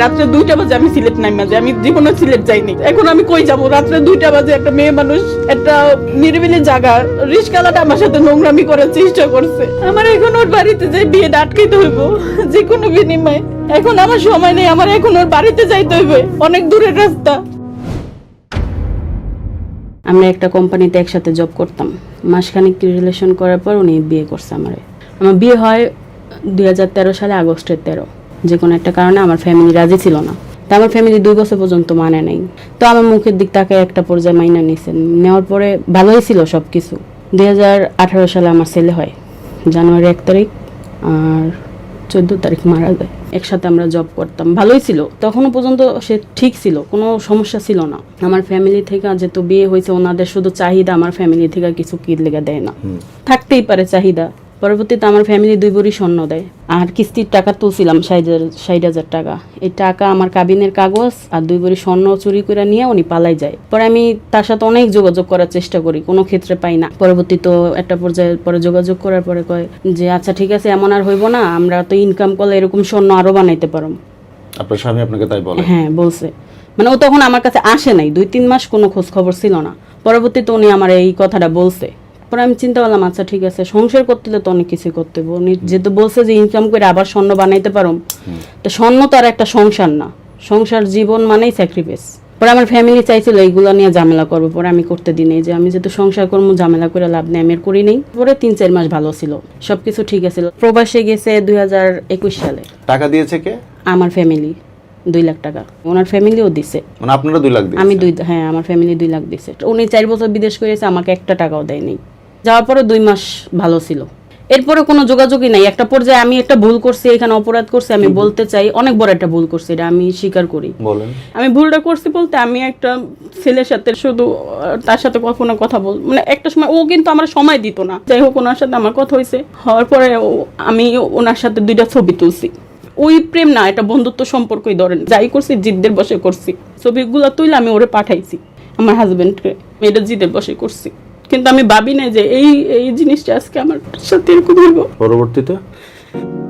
রাত্রে দুইটা বাজে আমি সিলেট নাই মাঝে আমি জীবনে সিলেট যাইনি। এখন আমি কই যাব? রাত্রে দুইটা বাজে একটা মেয়ে মানুষ একটা নিরিবিলি জায়গা, রিস্কালাটা আমার সাথে নোংরামি করার চেষ্টা করছে। আমার এখন ওর বাড়িতে যাই বিয়ে আটকাইতে হইব যে কোনো বিনিময়ে। এখন আমার সময় নেই, আমার এখন ওর বাড়িতে যাইতে হইবে। অনেক দূরের রাস্তা। আমরা একটা কোম্পানিতে একসাথে জব করতাম। মাসখানেক রিলেশন করার পর উনি বিয়ে করছে আমারে। আমার বিয়ে হয় দুই হাজার তেরো সালে আগস্টের তেরো। যে কোনো একটা কারণে আমার ফ্যামিলি রাজি ছিল না। তো আমার ফ্যামিলি দুই বছর পর্যন্ত মানে নাই। তো আমার মুখের দিক তাকে একটা পর্যায়ে মাইনা নিয়েছেন নেওয়ার পরে ভালোই ছিল সব কিছু দুই সালে আমার ছেলে হয়। জানুয়ারি এক তারিখ আর চোদ্দ তারিখ মারা যায়। একসাথে আমরা জব করতাম। ভালোই ছিল। তখনও পর্যন্ত সে ঠিক ছিল। কোনো সমস্যা ছিল না। আমার ফ্যামিলি থেকে যেহেতু বিয়ে হয়েছে ওনাদের শুধু চাহিদা। আমার ফ্যামিলি থেকে কিছু কি লেগে দেয় না। থাকতেই পারে চাহিদা। পরবর্তীতে আমার ফ্যামিলি দুই বড়ি স্বর্ণ দেয়। আর কিস্তির টাকা তুলছিলাম ষাট হাজার- টাকা। এই টাকা আমার কাবিনের কাগজ আর দুই বড়ি স্বর্ণ চুরি করে নিয়ে উনি পালাই যায়। পরে আমি তার সাথে অনেক যোগাযোগ করার চেষ্টা করি কোনো ক্ষেত্রে পাই না। পরবর্তী তো একটা পর্যায়ে পরে যোগাযোগ করার পরে কয় যে আচ্ছা ঠিক আছে এমন আর হইব না আমরা তো ইনকাম করলে এরকম স্বর্ণ আরও বানাইতে পারো। আপনার স্বামী আপনাকে তাই বলে? হ্যাঁ বলছে। মানে ও তখন আমার কাছে আসে নাই দুই তিন মাস কোনো খোঁজ খবর ছিল না। পরবর্তীতে উনি আমার এই কথাটা বলছে। পরে আমি চিন্তা করলাম আচ্ছা ঠিক আছে সংসার করতে তো অনেক কিছু করতে হবে উনি যেহেতু বলছে যে ইনকাম করে আবার স্বর্ণ বানাইতে পারো তো স্বর্ণ তো আর একটা সংসার না। সংসার জীবন মানেই স্যাক্রিফাইস পরে আমার ফ্যামিলি চাইছিল এইগুলো নিয়ে ঝামেলা করব পরে আমি করতে দিই নাই যে আমি যেহেতু সংসার করব ঝামেলা করে লাভ নেই আমি আর করি নেই। পরে তিন চার মাস ভালো ছিল সবকিছু ঠিক আছে। প্রবাসে গেছে দুই হাজার একুশ সালে। টাকা দিয়েছে কে? আমার ফ্যামিলি দুই লাখ টাকা। ওনার ফ্যামিলিও দিছে। মানে আপনারা দুই লাখ আমি দুই হ্যাঁ আমার ফ্যামিলি দুই লাখ দিছে। উনি চার বছর বিদেশ করেছে আমাকে একটা টাকাও দেয়নি। যাওয়ার পরে দুই মাস ভালো ছিল। এরপরে কোনো যোগাযোগই নাই। একটা পর্যায়ে আমি একটা ভুল করছি এখানে অপরাধ করছি আমি বলতে চাই অনেক বড় একটা ভুল করছি এটা আমি স্বীকার করি। বলেন। আমি ভুলটা করছি বলতে আমি একটা ছেলের সাথে শুধু আহ, তার সাথে কখনো কথা বল মানে একটা সময় ও কিন্তু আমার সময় দিত না। যাই হোক ওনার সাথে আমার কথা হয়েছে। হওয়ার পরে ও- আমি ওনার সাথে দুইটা ছবি তুলছি। ওই প্রেম না এটা বন্ধুত্ব সম্পর্কই ধরেন। যাই করছি জিদ্দের বসে করছি। ছবিগুলো তুলে আমি ওরে পাঠাইছি আমার হাজবেন্ডকে এটা জিদের বসে করছি। কিন্তু আমি ভাবি না যে এই এই জিনিসটা আজকে আমার সাথে এরকম হইব। পরবর্তীতে?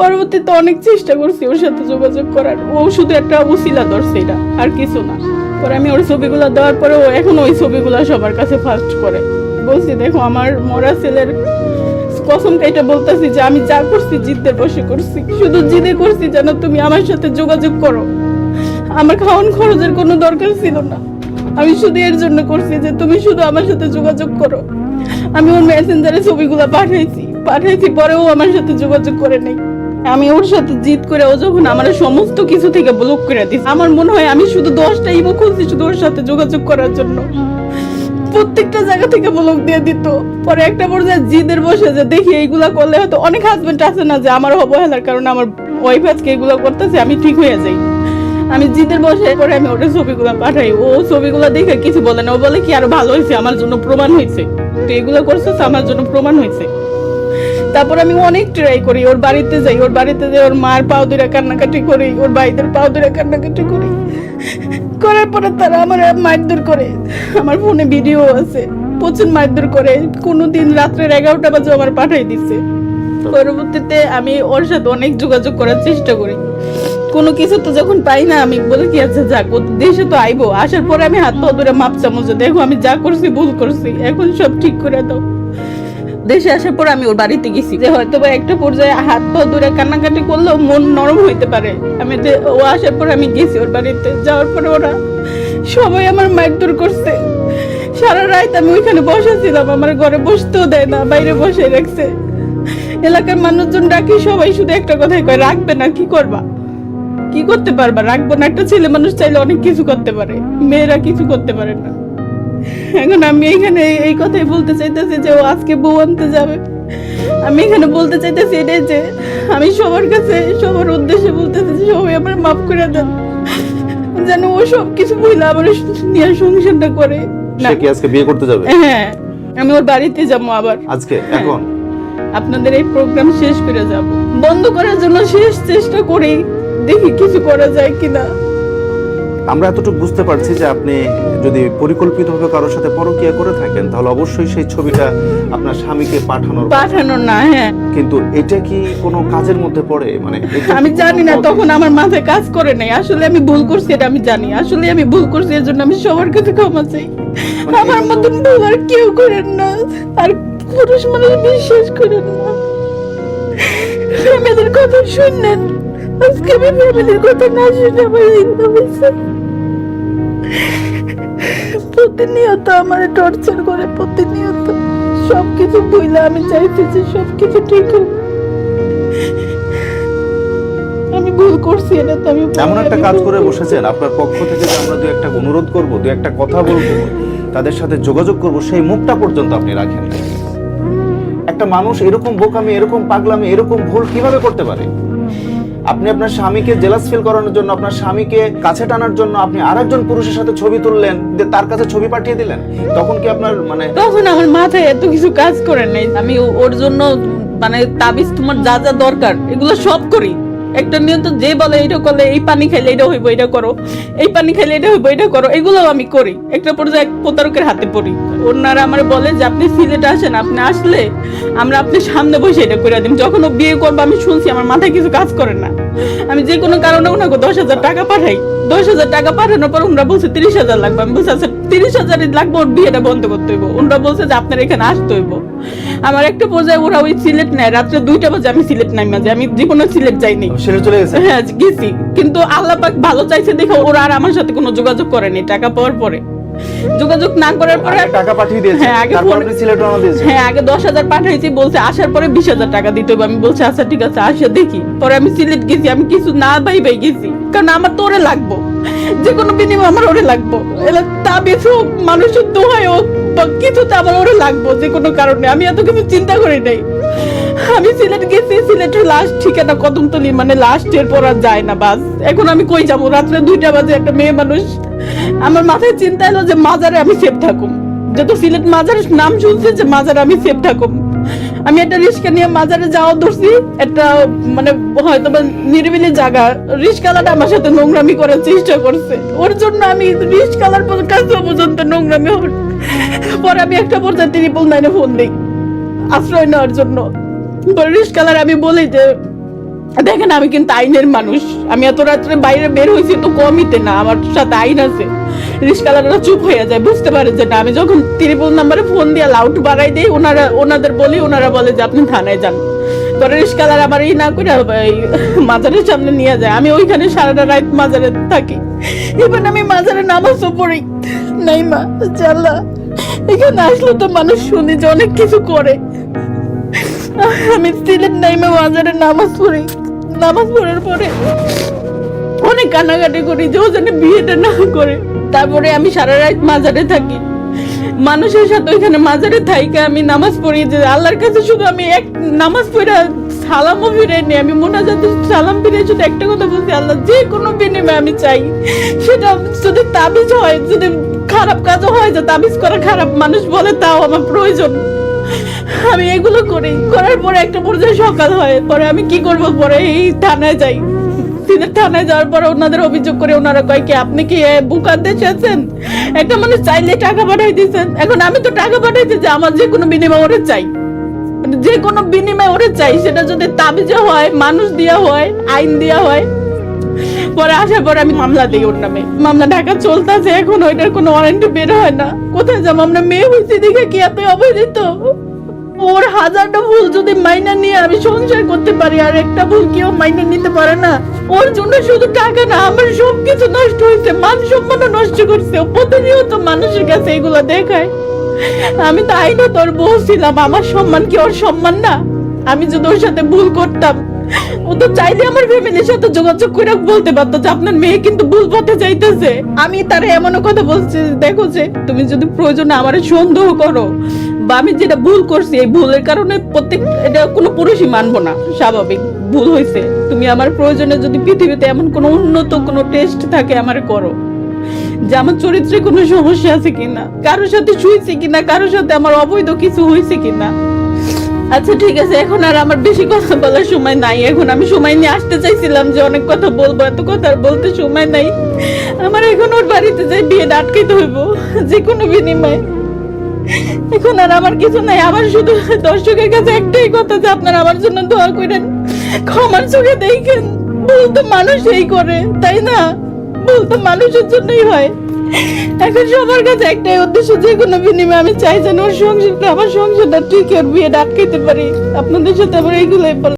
পরবর্তীতে অনেক চেষ্টা করছি ওর সাথে যোগাযোগ করার। ও শুধু একটা উসিলা ধরছে এটা আর কিছু না। পরে আমি ওর ছবিগুলো দেওয়ার পরে ও এখন ওই ছবিগুলো সবার কাছে ফার্স্ট করে। বলছি দেখো আমার মরা ছেলের কসম এটা বলতেছি যে আমি যা করছি জিদ্দের বসে করছি। শুধু জিদে করছি যেন তুমি আমার সাথে যোগাযোগ করো। আমার খাওয়ান খরচের কোনো দরকার ছিল না। আমি শুধু এর জন্য করছি যে তুমি শুধু আমার সাথে যোগাযোগ করো। আমি ওর মেসেঞ্জারে ছবিগুলো পাঠাইছি। পাঠাইছি পরেও আমার সাথে যোগাযোগ করে নেই। আমি ওর সাথে জিদ করে ও যখন আমার সমস্ত কিছু থেকে ব্লক করে দিস আমার মনে হয় আমি শুধু দশটা ইমো খুলছি শুধু ওর সাথে যোগাযোগ করার জন্য। প্রত্যেকটা জায়গা থেকে ব্লক দিয়ে দিত। পরে একটা পর্যায়ে জিদের বসে যে দেখি এইগুলা করলে হয়তো অনেক হাজবেন্ড আছে না যে আমার অবহেলার কারণে আমার ওয়াইফ আজকে এগুলো করতেছে, আমি ঠিক হয়ে যাই। আমি জিদের বসে করে আমি ওটা ছবিগুলো পাঠাই। ও ছবিগুলো দেখে কিছু বলে না। ও বলে কি, আরও ভালো হয়েছে, আমার জন্য প্রমাণ হয়েছে। তো এগুলো করছিস, আমার জন্য প্রমাণ হয়েছে। তারপর আমি অনেক ট্রাই করি, ওর বাড়িতে যাই, ওর বাড়িতে যাই, ওর মার পাও ধরে কান্নাকাটি করি, ওর ভাইদের পাও ধরে কান্নাকাটি করি। করার পরে তারা আমার মারধর করে। আমার ফোনে ভিডিও আছে, প্রচুর মারধর করে। কোনো দিন রাত্রের এগারোটা বাজে আমার পাঠাই দিচ্ছে। পরবর্তীতে আমি ওর সাথে অনেক যোগাযোগ করার চেষ্টা করি। কোনো কিছু তো যখন পাই না, আমি বলে কি আছে যাক দেশে তো আইবো। আসার পরে আমি হাত পা ধরে মাপ চামচে দেখো, আমি যা করছি, ভুল করছি। এখন সব ঠিক করে দাও। দেশে আসার পর আমি ওর বাড়িতে গেছি। যে হয়তো বা একটা পর্যায়ে হাত পা দূরে কান্নাকাটি করলেও মন নরম হইতে পারে। আমি যে ও আসার পর আমি গেছি ওর বাড়িতে। যাওয়ার পরে ওরা সবাই আমার মারধর করছে। সারা রাত আমি ওইখানে বসেছিলাম, আমার ঘরে বসতেও দেয় না, বাইরে বসে রাখছে। এলাকার মানুষজন ডাকি, সবাই শুধু একটা কথাই কয়, রাখবে না, কি করবা? কি করতে পারবা? রাখব না। একটা ছেলে মানুষ চাইলে অনেক কিছু করতে পারে। মেয়েরা কিছু করতে পারে না। এখন আমি এখানে এই কথাই বলতে চাইতেছি যে ও আজকে বউ আনতে যাবে। আমি এখানে বলতে চাইতেছি এটাই যে আমি সবার কাছে সবার উদ্দেশ্যে বলতেছি যে সবাই আমার মাফ করে দেন। যেন ও সব কিছু ভুলে আমার নিয়ে সংসারটা করে। সে কি আজকে বিয়ে করতে যাবে? হ্যাঁ আমি ওর বাড়িতে যাব আবার। আজকে? এখন? আপনাদের এই প্রোগ্রাম শেষ করে যাব। বন্ধ করার জন্য শেষ চেষ্টা করি। দেখি কিছু করা যায় কিনা। আমরা এতটুকু বুঝতে পারছি যে আপনি যদি পরিকল্পিতভাবে কারোর সাথে পরকীয়া করে থাকেন তাহলে অবশ্যই সেই ছবিটা আপনার স্বামীকে পাঠানোর পাঠানো না হ্যাঁ। কিন্তু এটা কি কোনো কাজের মধ্যে পড়ে? মানে আমি জানি না তখন আমার মাথায় কাজ করে নাই। আসলে আমি ভুল করছি এটা আমি জানি। আসলে আমি ভুল করছি এর জন্য আমি সবার কাছে ক্ষমা চাই। মানে আমার মতন ভুল আর কেউ করেন না। আর পুরুষ মানুষ বিশ্বাস করেন না। ফ্যামিলির কথা শুনলেন। আজকে আমি ফ্যামিলির কথা না শুনে আমার চিন্তা হয়েছে প্রতিনিয়ত আমার টর্চার করে প্রতিনিয়ত সবকিছু বইলে আমি চাইছি যে সবকিছু ঠিক হোক আমি ভুল করছি এটা তো আমি এমন একটা কাজ করে। বসেছেন আপনার পক্ষ থেকে যে আমরা দু একটা অনুরোধ করব দু একটা কথা বলব তাদের সাথে যোগাযোগ করব সেই মুখটা পর্যন্ত আপনি রাখেন। একটা মানুষ এরকম বোকামি এরকম পাগলামি এরকম ভুল কীভাবে করতে পারে আপনি আপনার স্বামীকে জেলাস ফিল করানোর জন্য, আপনার স্বামীকে কাছে টানার জন্য আপনি আরেকজন পুরুষের সাথে ছবি তুললেন, যে তার কাছে ছবি পাঠিয়ে দিলেন? তখন কি আপনার মানে তখন আমার মাথায় এত কিছু কাজ করে নাই। আমি ওর জন্য মানে তাবিজ তোমার যা যা দরকার, এগুলো সব করি। একটা নিয়ন্ত যে বলে এটা করলে এই পানি খাইলে এটা হইব, এটা করো। এই পানি খাইলে এটা হইব, এটা করো। এগুলো আমি করি। একটা পর্যায়ে এক প্রতারকের হাতে পড়ি। ওনারা আমার বলে যে, আপনি সিলেটে আসেন, আপনি আসলে আমরা আপনার সামনে বসে এটা করে দিন যখন ও বিয়ে করব, আমি শুনছি আমার মাথায় কিছু কাজ করে না। আমি যে কোনো কারণে ওনাকে দশ হাজার টাকা পাঠাই। দশ হাজার টাকা পাঠানোর পর ওনারা বলছে তিরিশ হাজার লাগবে। আমি বলছি আচ্ছা তিরিশ হাজারই লাগবে ওর বিয়েটা বন্ধ করতে হইব। ওনারা বলছে যে আপনার এখানে আসতে হইব। আমার একটা পর্যায়ে ওরা ওই সিলেট নেয়। রাত্রে দুইটা বাজে আমি সিলেট নাই মাঝে আমি জীবনে সিলেট যাইনি। সেটা চলে গেছে? হ্যাঁ গেছি। কিন্তু আল্লাহ পাক ভালো চাইছে দেখে ওরা আর আমার সাথে কোনো যোগাযোগ করেনি টাকা পাওয়ার পরে। যোগাযোগ না করার পরে টাকা পাঠিয়ে দিয়েছে। হ্যাঁ, আগে ফোন- আপনি সিলেট রওনা দিয়েছেন। হ্যাঁ আগে দশ হাজার পাঠাইছি বলছে আসার পরে বিশ হাজার টাকা দিতে হবে। আমি বলছি আচ্ছা ঠিক আছে আসে দেখি। পরে আমি সিলেট গেছি আমি কিছু না ভাই ভাই গেছি। কারণ আমার তো ওরে লাগবো। যে কোনো বিনিময় আমার ওরে লাগবো। এলা তা বেশি মানুষের দোহাই হোক বা কিছুতে আমার ওরে লাগবো যে কোনো কারণে। আমি এত কিছু চিন্তা করি নাই। আমি সিলেট গেছি, সিলেটের লাস্ট ঠিকানা কদমতলি মানে লাস্টের পর আর যায় না, বাস। এখন আমি কই যাব? রাত্রে দুইটা বাজে, একটা মেয়ে মানুষ। আমার মাথায় চিন্তা এলো যে মাজারে আমি সেফ থাকুম। যত সিলেট মাজারের নাম শুনছে যে মাজারে আমি সেফ থাকুম। আমি একটা রিক্সা নিয়ে মাজারে যাওয়া ধরছি, একটা মানে হয়তো বা নিরিবিলি জায়গা। রিক্সাওয়ালাটা আমার সাথে নোংরামি করার চেষ্টা করছে। ওর জন্য আমি রিক্সাওয়ালার কাছে পর্যন্ত নোংরামি হল পরে আমি একটা পর্যায়ে ট্রিপল নাইনে ফোন দিই। আশ্রয় নেওয়ার জন্য। রিক্সাওয়ালার আমি বলি যে, দেখেন আমি কিন্তু আইনের মানুষ। আমি এত রাত্রে বাইরে বের হয়েছি, তো কমিতে না, আমার সাথে আইন আছে। রিস্কালাররা চুপ হয়ে যায়, বুঝতে পারে যে না, আমি যখন ত্রিপুল নাম্বারে ফোন দিয়ে লাউড বাড়াই দিই, ওনারা, ওনাদের বলি, ওনারা বলে যে আপনি থানায় যান। পরে রিস্কালার আমার এই না করে মাজারের সামনে নিয়ে যায়। আমি ওইখানে সারাটা রাত মাজারে থাকি। এবার আমি মাজারে নামাজও পড়ি। নাই মা জাল্লা এখানে আসলে তো মানুষ শুনি যে অনেক কিছু করে। আমি সিলেট নাইমে বাজারে নামাজ পড়ি। নামাজ পড়ার পরে অনেক কান্নাকাটি করি যে ও যেন বিয়েটা না করে। তারপরে আমি সারা রাত মাজারে থাকি। মানুষের সাথে ওইখানে মাজারে থাইকা আমি নামাজ পড়ি যে আল্লাহর কাছে শুধু আমি এক নামাজ পড়া সালামও ফিরে নি আমি মোনাজাতে সালাম ফিরে শুধু একটা কথা বলছি, আল্লাহ যে কোনো বিনিময়ে আমি চাই। সেটা যদি তাবিজ হয়, যদি খারাপ কাজও হয়, যে তাবিজ করা খারাপ মানুষ বলে, তাও আমার প্রয়োজন। আমি এগুলো করি। করার পরে একটা পর্যায়ে সকাল হয়। পরে আমি কি করব? পরে এই থানায় যাই। সিলেট থানায় যাওয়ার পরে ওনাদের অভিযোগ করে ওনারা কয় কি, আপনি কি বুকার দেশে একটা মানুষ চাইলে টাকা পাঠাই দিয়েছেন। এখন আমি তো টাকা পাঠাইছি যে আমার যে কোনো বিনিময় ওরে চাই। মানে যে কোনো বিনিময় ওরে চাই। সেটা যদি তাবিজে হয়, মানুষ দিয়া হয়, আইন দিয়া হয় পরে আসার পরে আমি মামলা দিই ওর নামে। মামলা ঢাকা চলতেছে এখন, ওইটার কোনো ওয়ারেন্টি বের হয় না। কোথায় যাব? আমরা মেয়ে হয়েছি দেখে কি এত অবহেলিত? ওর হাজারটা ভুল যদি মাইনা নিয়ে আমি সংসার করতে পারি, আর একটা ভুল কেউ মাইনা নিতে পারে না। ওর জন্য শুধু টাকা না, আমার সব কিছু নষ্ট হয়েছে, মান সম্মানও নষ্ট করছে। প্রতিনিয়ত মানুষের কাছে এগুলো দেখায়। আমি তো আইনও তোর বউ ছিলাম, আমার সম্মান কি ওর সম্মান না? আমি যদি ওর সাথে ভুল করতাম ও তো চাইলে আমার ফ্যামিলির সাথে যোগাযোগ করে বলতে পারতো যে আপনার মেয়ে কিন্তু ভুল পথে যাইতেছে। আমি তার কথা বলছি দেখো যে, তুমি যদি প্রয়োজনে আমার সন্দেহ করো বা আমি যেটা ভুল করছি, এই ভুলের কারণে প্রত্যেক, এটা কোনো পুরুষই মানবো না। স্বাভাবিক, ভুল হয়েছে তুমি আমার প্রয়োজনে যদি পৃথিবীতে এমন কোনো উন্নত কোনো টেস্ট থাকে, আমার করো। যে আমার চরিত্রে কোনো সমস্যা আছে কিনা, কারোর সাথে শুয়েছি কিনা, কারোর সাথে আমার অবৈধ কিছু হয়েছে কিনা আচ্ছা ঠিক আছে, এখন আর আমার বেশি কথা বলার সময় নাই। এখন আমি সময় নিয়ে আসতে চাইছিলাম যে অনেক কথা বলব, এত কথা আর বলতে সময় নাই। আমার এখন ওর বাড়িতে যাই বিয়ে আটকাইতে হইব, যে কোনো বিনিময়ে। এখন আর আমার কিছু নাই, আমার শুধু দর্শকের কাছে একটাই কথা যে আপনারা আমার জন্য দোয়া করেন, ক্ষমার চোখে দেখেন। বলতো মানুষ এই করে, তাই না? বলতো মানুষের জন্যই হয়। এখন সবার কাছে একটাই উদ্দেশ্য, যে কোনো বিনিময়ে আমি চাই যেন ওর সংসারটা আমার সংসারটা ঠিক ওর বিয়ে ডাকাইতে পারি। আপনাদের সাথে আমার এইগুলোই